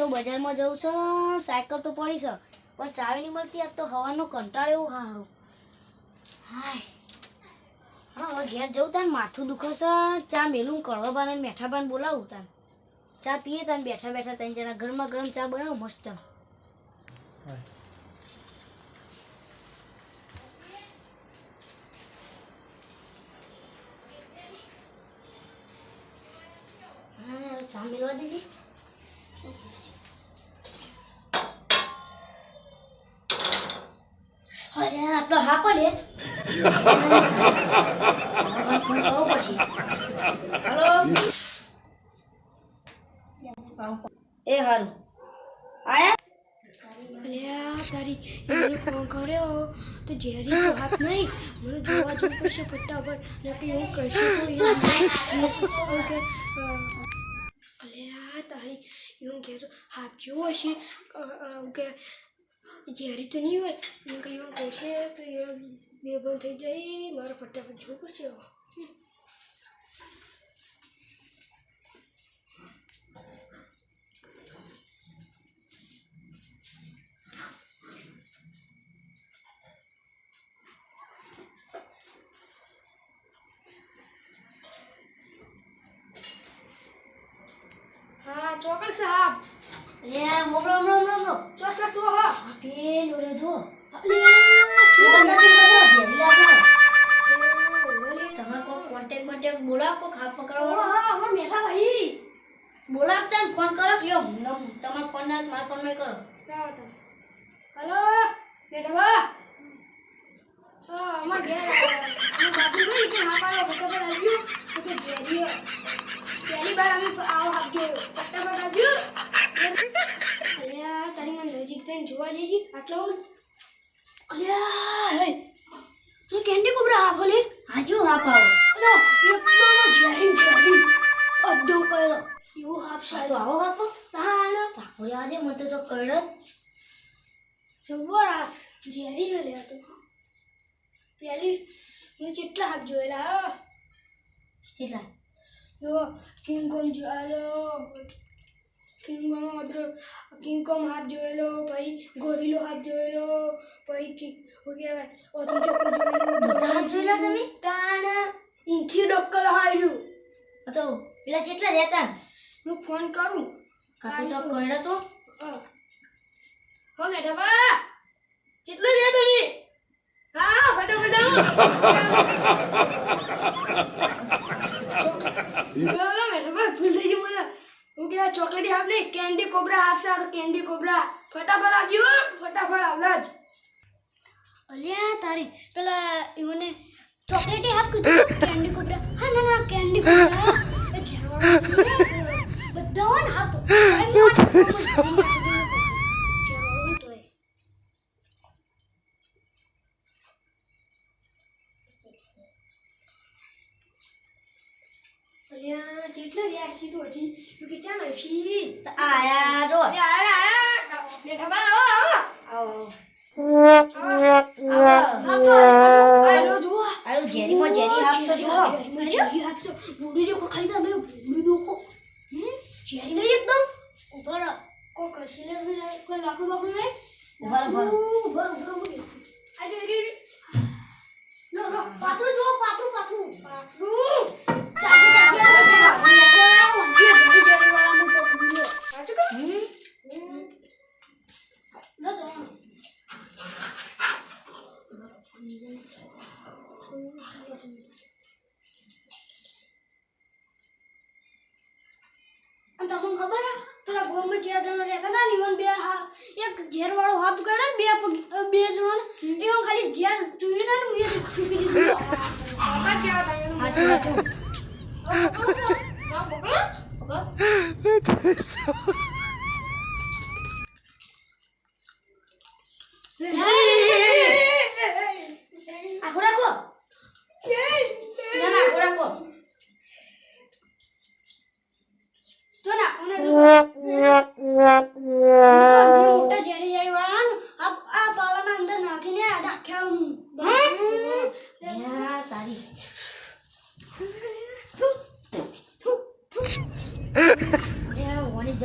તો બજારમાં જવું છે, સાયકલ તો પડી છે, પણ ચાવી નહીં મળતી આજ તો હવાનો કંટાળો એવું સારું. હાય. હા, હવે ઘેર જવું તાન, માથું દુખે છે, ચા મેલું, કડવા બાને મેઠા બાને બોલાવું તાન. ચા પીએ તાન, બેઠા બેઠા તને જરા ગરમા ગરમ ચા બનાવો, મસ્ત. હા ચા દેજે. અરે આ તો હા પડે. એ હારું. આયા? અલ્યા તારી એને ફોન કર્યો. તો જેરી તો હાથ નહીં. મને જોવા જવું પડશે ફટાફટ. ને એવું કરશે તો એ કે કહેજો હાથ જેવો હશે કે જેરી તો નહીં હોય કંઈ એવું કહેશે તો એ બેબલ થઈ જાય મારે ફટાફટ જવું પડશે હા ચોકડ સાહેબ લે મોકલો મોકલો મોકલો હા પેલો રે જો તમારે કોઈ કોન્ટેક્ટ કોન્ટેક્ટ બોલાવ કોઈ ખાપ પકડવા બોલાવતા ને ફોન કરો લ્યો તમારો ફોન ના મારા ફોનમાં કરો હેલો હા અમાર ઘેર અમે બાજુ કે હા પાડો તો કે જેરી પહેલી વાર અમે આવો ફટાફટ આવ્યું અલ્યા તારી મને નજીક થઈને જોવા દેજી આટલો અલ્યા હે. હું કેન્ડી કુબરા હા ભલે હાજુ હા પાવો અલ્યા એકદમ જેરી જેરી અદ્દો કર્યો. એવું હાફ આ તો આવો હાપો હા ના તાકોડી આજે મને તો કઈડ જબર ઝેરી છે તો પહેલી હું કેટલા હાથ જોયેલા. કેટલા? જો કિંગ કોમ જોયેલો કિંગ કોમ અદ્ર કિંગ કોમ હાથ જોયેલો પછી ગોરીલો હાથ જોયેલો પછી કી શું કહેવાય ઓતું ચોકડું જોયેલું બધા હાથ જોયેલા તમે? તાણ ઇંચી ડોક્કર હાર્યું આ તો પેલા કેટલા રહેતા? હું ફોન કરું? કાં તો જો કઈડ તો? હો. મેઠા બા કેટલા રહ્યા તમે હા ફટાફટ આવો. ચોકલેટી હાફ નહીં કેન્ડી કોબરા હાફ તો કેન્ડી કોબરા. ફટાફટ આવજો ફટાફટ આવલા જ અલ્યા તારી પેલા ઈવને ચોકલેટી હાફ કીધું કેન્ડી કોબરા. હા ના ના કેન્ડી કોબરા. બધા હાફ ઝેરવાળો તોય અલ્યા જેટલા રહ્યા છી તો હજી તું કે ચાલ હશી આયા જો. આયા આયા બેઠા બા આવો આવો. આયરો જો આરો ઝેરીમાં ઝેરી આપશો જો ઝેરી આપશો બુડી દેખો ખાલી તમે બુડી દેખો હમ ઝેરી નહીં એકદમ ઉપર કો કશીલે કોઈ લાકડું બાકડું નહીં ઊભા રહો, ઊભા રહો. ઊભા રહો, ઊભા રહો, ઊભા રહો. આ જો, રે, રે. લો, લો, પાતળું જુઓ, પાતળું, પાતળું. પાતળું. ચાટી, ચાટી, આ ઝેરી, આ ઝેરી, આ ઊંધી ઝેરી, ઝેરીવાળાનું પકડ્યું લો. સાચું કહું? હમ? હમ. લો, જો. અને તમને ખબર હે ગોમાં જે જણા રહેતા હતા ને ઈવન બે હા એક ઝેર વાળો હાથ કરે ને બે પગ બે જણો ને એમાં ખાલી ઝેર ચૂઈ ને હું એ થૂકી દીધું. બાપા કેવા તમે હા,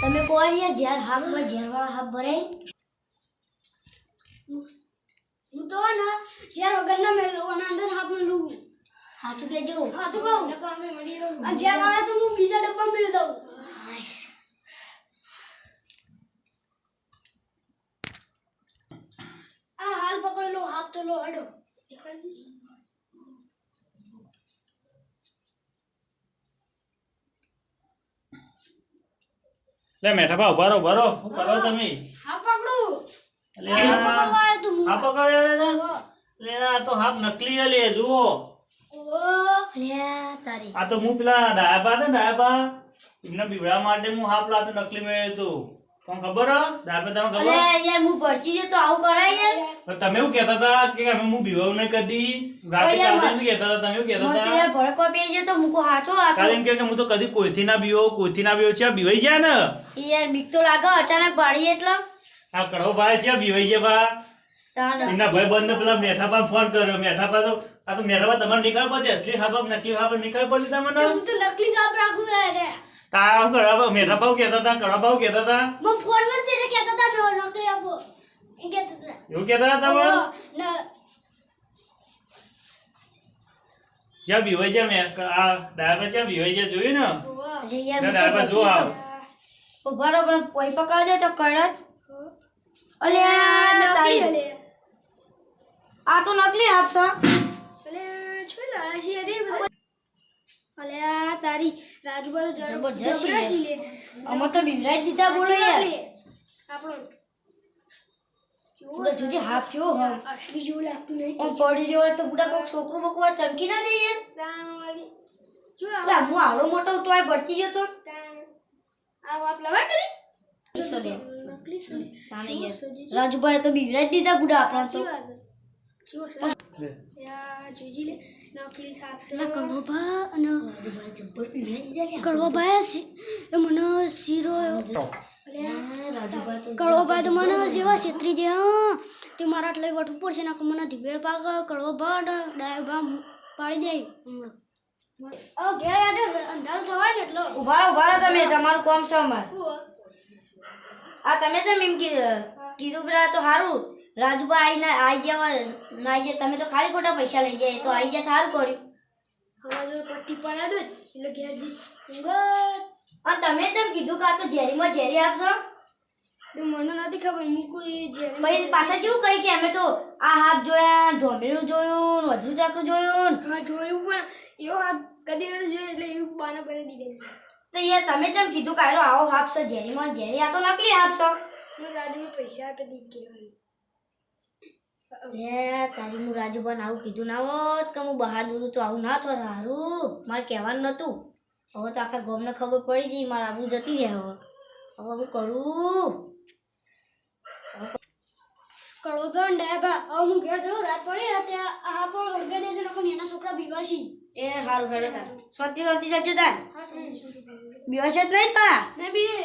તમે યાર ઝેર હાફ ઝેર વાળા હાફ ભરે હું તો ને જ્યાર વગર ના મેલો અને અંદર હાથમાં લઉં સાચું કેજો હા તો કહું જ્યાર વાળા તો હું બીજા ડબ્બા મેળ દઉં. આ હાલ પકડેલો હાથ તો લો હડો. લે મેઠા ભા ભરો ભરો. શું કરો તમે? હા પકડું. લે આ. તો હું આ પકડ્યા લે લે આ તો હાફ નકલી લે જુઓ. આ તો હું પેલા ડાયાબા હતા ને ડાયાબા એમને બીવડા માટે હું હાફ લાતો નકલી મેળવ્યું હતું તમને ખબર હે? અલે ખબર યાર હું ભરતી જો તો આવું કરાય યાર. તમે એવું કહેતા હતા કે અમે હું બીવાવું ને કદી? રાતે યાર, ચાલતા નહીં કહેતા હતા તમે એવું કહેતા હતા? યાર ભડકો પી જાય તો કો હાચો આ તો કાલે એમ કે હું તો કદી કોઈથી ના બીવો કોઈથી ના બીવો છે આ બીવાઈ જાય ને? યાર બીક તો લાગે અચાનક પાડી એટલે. આ કરો ભાઈ છે બીવાઈ છે બા એમના ભાઈ બંધ પેલા મેઠાપા ફોન કર્યો. મેઠાપા તો આ તો મેઠાપા તમારે નીકળ પડે અસલી હાપા નકલી હાપા નીકળ પડે તમને? હું તો નકલી સાપ રાખું છે રે તા હું કડવા મેઠાપાવ કહેતા હતા કડવાપાવ કહેતા હતા મને ફોન નથી એટલે કહેતા હતા ન- નકલી આપો એ કહેતા હતા એવું કહેતા હતા તમે ઓહો. ન- જ્યાં બીવાઈ જાય મેં આ ડાયાબા જ્યાં બીવાઈ જાય જોયું ને ઓહો. અરે યાર ના, હું તો ડાયાબા જો ભરતી આવ તો ઊભા રહો પણ કોઈ પકડ દે તો કડત અલ્યા નકલી તારી હલે આ તો નકલી આપશો અલે શું લાયા છે અરે બધા અલે જબરજસ્ત છે. લે. અમે તો બિવરાજ દીધા બોલો યાર. આપણો પૂરા જોજે હાફ થયો હવે અસલી જેવું લાગતું નહીં. આમ પડી રહ્યો તો બુડા કોક છોકરો બકવા ચમકી ના દે યાર. જો આ હું આવડો મોટો તો આ ભરતી ગયો તો. આ વાત લવા કરી. રાજુભાઈ તો બિવરાજ દીધા બુડા આપણા તો. મને શીરો તો મને જેવા છેતરી જે હા તે મારા એટલે વટવું પડશે ના મને ધીબેડ પાક કડવાભા ડાયભા પાડી દે અ ઘેર આજે અંધારું થવાય ને એટલો ઊભા ઊભા રહો તમે. તમારું કોમ છે અમારે. આ તમે તો એમ કીધું કીધું પેલા તો સારું રાજુભાઈ આઈ ના આઈ જવા ના આઈ જાય તમે તો ખાલી ખોટા પૈસા લઈ જાય તો આઈ જાય સારું કર્યું. જો પટ્ટી પડા દો એટલે ઘેર અને તમે તેમ કીધું કે આ તો ઝેરીમાં ઝેરી આપશો? મને નથી ખબર હું કોઈ જે પછી પાછા કેવું કહી કે અમે તો આ હાથ જોયા ધોમેરું જોયું વધુ ચાકરું જોયું. હા જોયું પણ એવો હાથ કદી નથી જોયો એટલે એવું બાના બની દીધેલું તો યાર તમે જેમ કીધું કાઢો આવો હાફ છે ઝેરીમાં ઝેરી આ તો નકલી હાફ છો હું રાજુને પૈસા આપી દીધી. લે તારી હું રાજુભાઈ આવું કીધું ના હોત કે હું બહાદુર તો આવું ના થોત સારું મારે કહેવાનું નહોતું હવે તો આખા ગમને ખબર પડી જઈ મારે આવું જતી રહે હવે. હવે હું કરું? ગયો ને ડાયબા હવે હું ઘેર જઉં રાત પડી ત્યાં. આ પણ હળગાઈ દેજો નકો એના છોકરા બીવાશી. એ સારું હેડો તાર. સ્વતી રોતી જજો તાર. બીવાશે જ નહીં પા ને બી.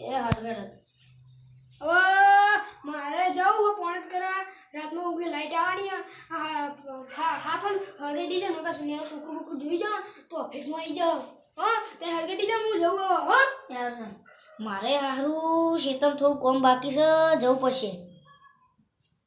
એ હારું હેડો હવે મારે રાતમાં ઉગલી લાઈટ આવવાની હા હા પણ હળગે દીધા નકર સુનેરો છોકરો બોકરો જોઈ જાઓ તો ઓફિસમાં આવી જાવ હા તે હળગે દીધા હું જવું હો યાર. મારે હારું શેતમ થોડું કોમ બાકી છે જવું પડશે.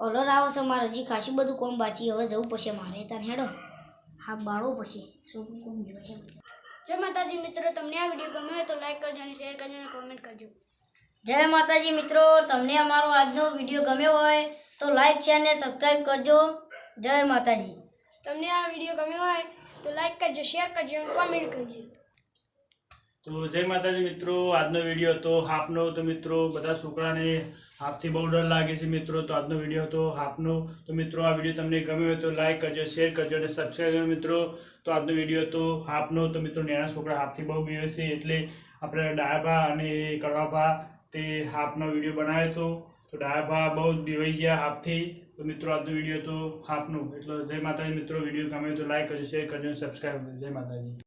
ઓર્ડર આવો છે મારે હજી ખાસી બધું કોમ બાકી હવે જવું પડશે મારે તને હેડો. હા બાળો પછી. શું કોમ જોઈશે જય માતાજી મિત્રો તમને આ વીડિયો ગમ્યો હોય તો લાઈક કરજો અને શેર કરજો અને કોમેન્ટ કરજો. જય માતાજી મિત્રો તમને અમારો આજનો વીડિયો ગમ્યો હોય તો લાઈક શેર ને સબસ્ક્રાઈબ કરજો. જય માતાજી. તમને આ વીડિયો ગમ્યો હોય તો લાઈક કરજો શેર કરજો અને કોમેન્ટ કરજો. તો જય માતાજી મિત્રો આજનો વીડિયો હતો હાફનો. તો મિત્રો બધા છોકરાને હાફથી બહુ ડર લાગે છે મિત્રો તો આજનો વીડિયો હતો હાફનો. તો મિત્રો આ વીડિયો તમને ગમ્યો હોય તો લાઈક કરજો શેર કરજો અને સબસ્ક્રાઈબ કરજો મિત્રો. તો આજનો વીડિયો હતો હાફનો. તો મિત્રો નાના છોકરા હાફથી બહુ બીવે છે એટલે આપણે ડાયાભા અને કડવાભા તે હાફનો વીડિયો બનાવ્યો હતો. તો બહુ જ બીવાઈ ગયા હાથથી. તો મિત્રો, આજનો વીડિયો તો હાફનો એટલે જય માતાજી મિત્રો. વીડિયો ગમે તો લાઈક કરજો શેર કરજો સબસ્ક્રાઈબ કરજો. જય માતાજી.